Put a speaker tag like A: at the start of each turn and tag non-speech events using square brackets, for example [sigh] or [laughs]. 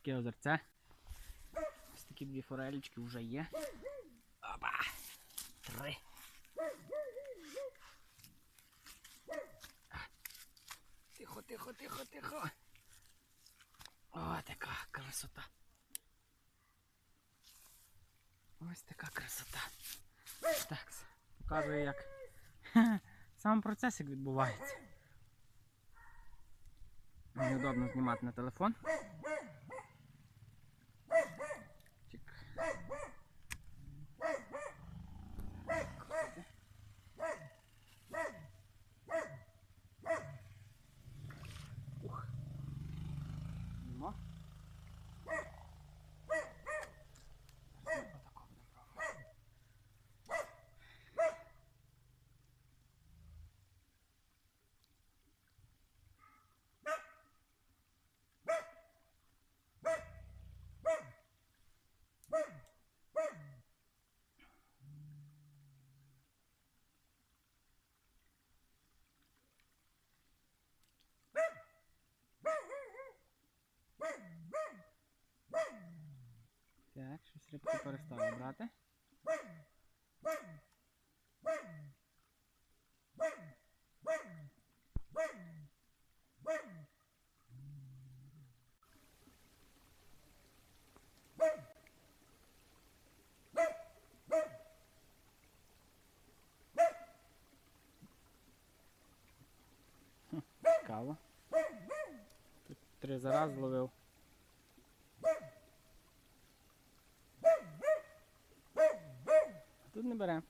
A: таке озерце. Ось такі дві форелечки вже є. Опа! Три. Тихо, тихо, тихо, тихо. О, така красота. Ось така красота. Так, показую, як [laughs] сам процес як відбувається. Неудобно знімати на телефон. Так, щось рибки перестали брати. Цікаво. Тут три за раз тут не бере.